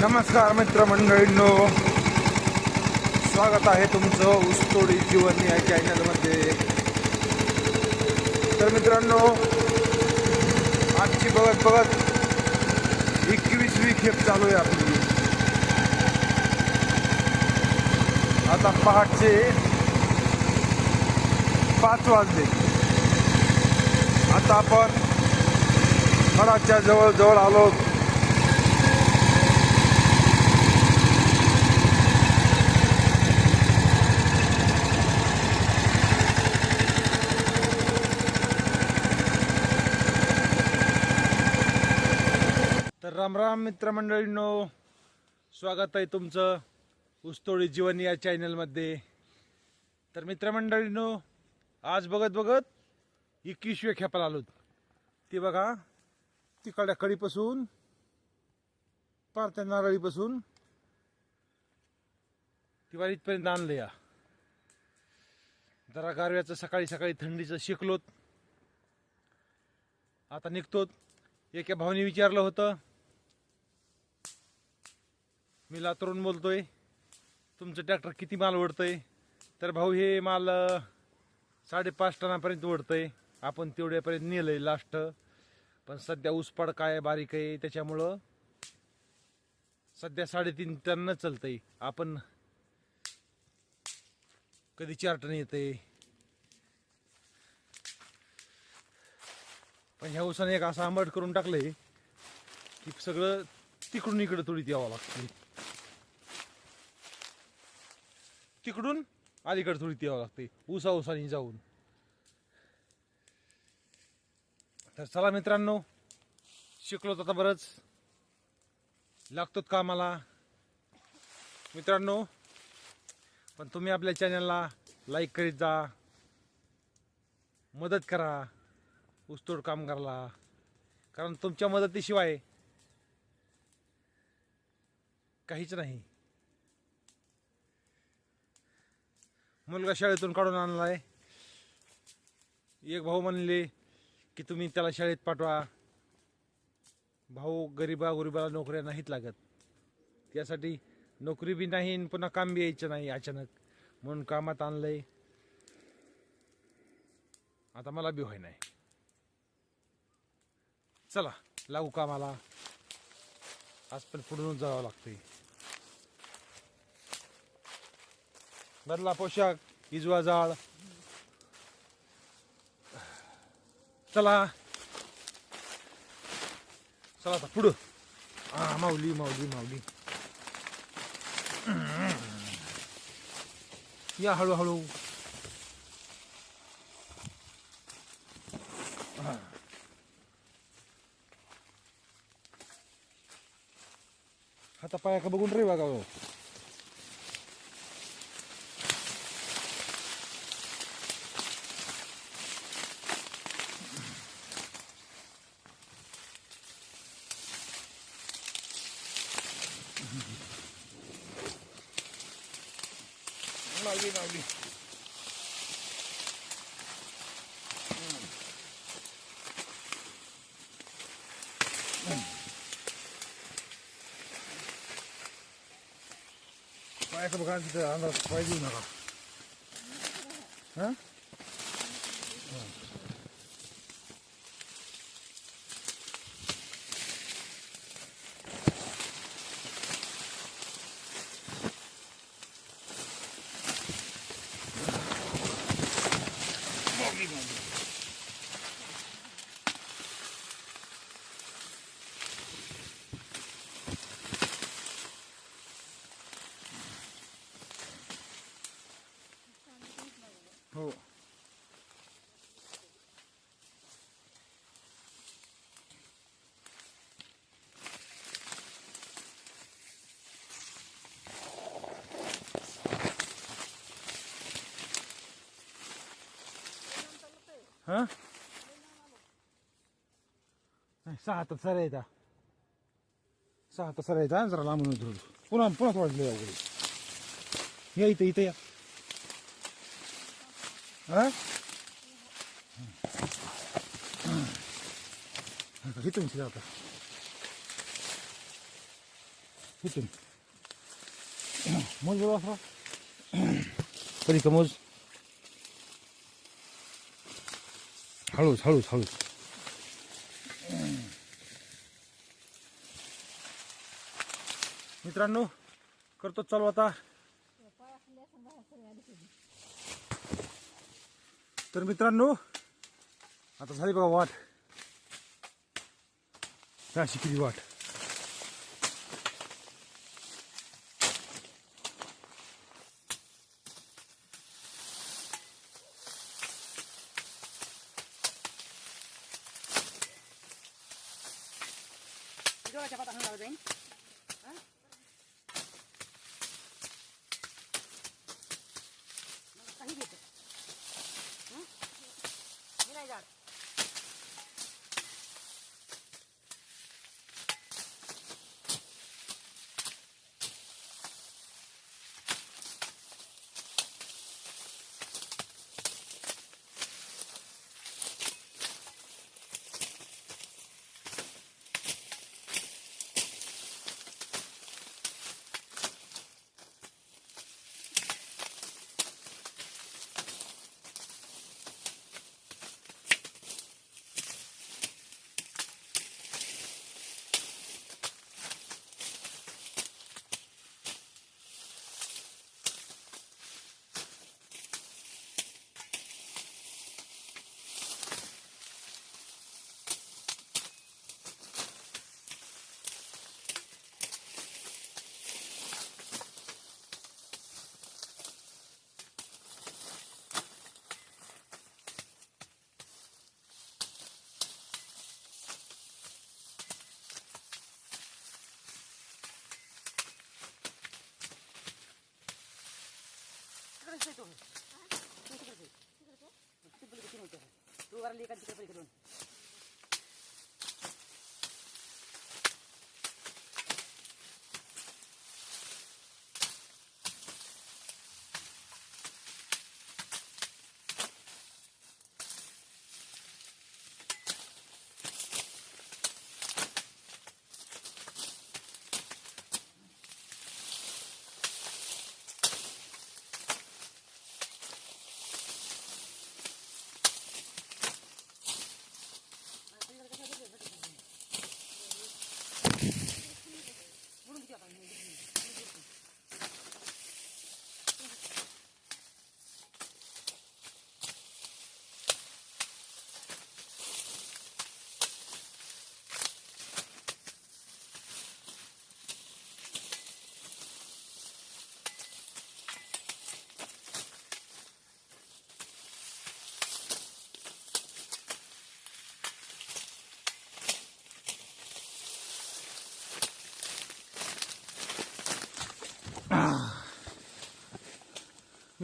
नमस्कार मित्रमंडळींनो. स्वागत आहे तुमचं ऊसतोडी जीवन या चॅनलमध्ये तर मित्रांनो आजची बघत बघत एकवीसवी खेप चालू आहे आपली. आता पहाटचे पाच वाजले. आता आपण फळाच्या जवळजवळ आलो. राम राम मित्रमंडळींनो स्वागत आहे तुमचं उस्तोळी जीवन या चॅनलमध्ये तर मित्रमंडळींनो आज बघत बघत एकवीसव्या खेपाला आलो. ती बघा तिकडल्या कडीपासून पार त्या नारळीपासून ती वार इथपर्यंत आणलं या. जरा गारव्याचं सकाळी सकाळी थंडीचं शिकलोत. आता निघतोत. एका भाऊनी विचारलं होतं मी लातूरून बोलतोय. तुमचं ट्रॅक्टर किती माल ओढतंय? तर भाऊ हे माल साडेपाच टनापर्यंत ओढतंय. आपण तेवढ्यापर्यंत नेलंय लास्ट पण सध्या उसपाड काय बारीक आहे त्याच्यामुळं सध्या साडेतीन टन चालतंय. आपण कधी चार टन येते पण ह्या उसाने एक असं आंबट करून टाकलंय की सगळं तिकडून इकडे थोडी द्यावं लागते तिकडून अलीकडे थोडी यावं लागते. उसा उसाने जाऊन. तर चला मित्रांनो शिकलो आता बरंच. लागतो कामाला. मित्रांनो पण तुम्ही आपल्या चॅनलला लाईक करीत जा. मदत करा. ऊसतोड कामगारला. कारण तुमच्या मदतीशिवाय काहीच नाही. मुलगा शाळेतून काढून आणलाय. एक भाऊ म्हणले की तुम्ही त्याला शाळेत पाठवा. भाऊ गरीबा गुरिबाला नोकऱ्या नाहीत लागत. त्यासाठी नोकरी बी नाही आणि पुन्हा काम बी यायचं नाही अचानक. म्हणून कामात आणलंय. आता मला बी होय नाही चला लागू कामाला. आज पण पुढून जावं लागतंय. बदला पोशाख इजवा जाळ. चला. चला आता पुढं. हा माऊली माऊली माऊली. या हळूहळू. हाता पाया का बघून रे बघा この感じであんなスパイー。ん हो हा नाही सहा तर सर येता सहा तर सर येता जरा लांबून उतरू पुन्हा पुन्हा थोडं लय अवघड या इथं इथं या हा? इथून शिरा आता. इथून. मोज बरं मित्रांनो करतो चालू आता. तर मित्रांनो आता झाली बघा वाट अशी किती वाट जोराच्या पाता हाणावं जाईन हा? मग काही घेतो हं? हे वरली एका तिकडे पलीकडे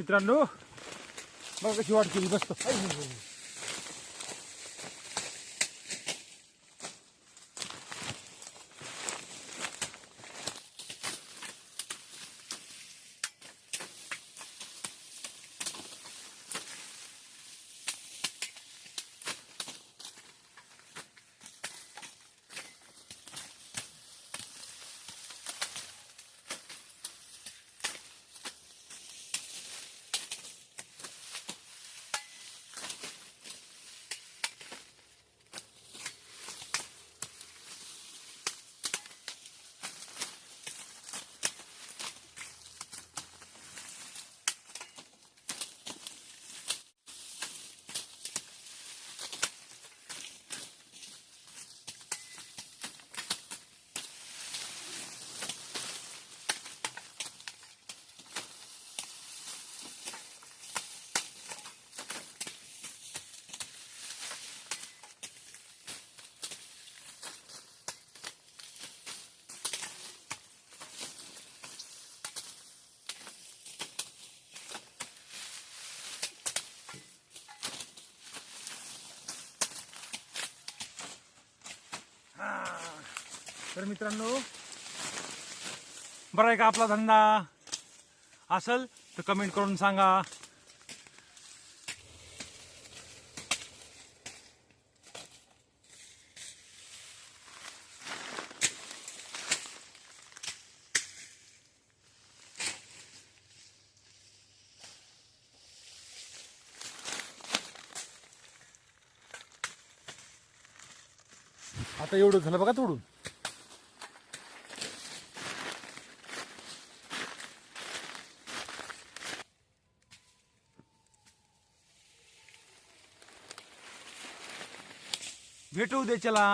मित्रांनो बघा कशी वाट केली बसतो तर मित्रांनो बरं आहे का आपला धंदा? असेल तर कमेंट करून सांगा. आता एवढं झालं बघा तोडून. भेटू दे चला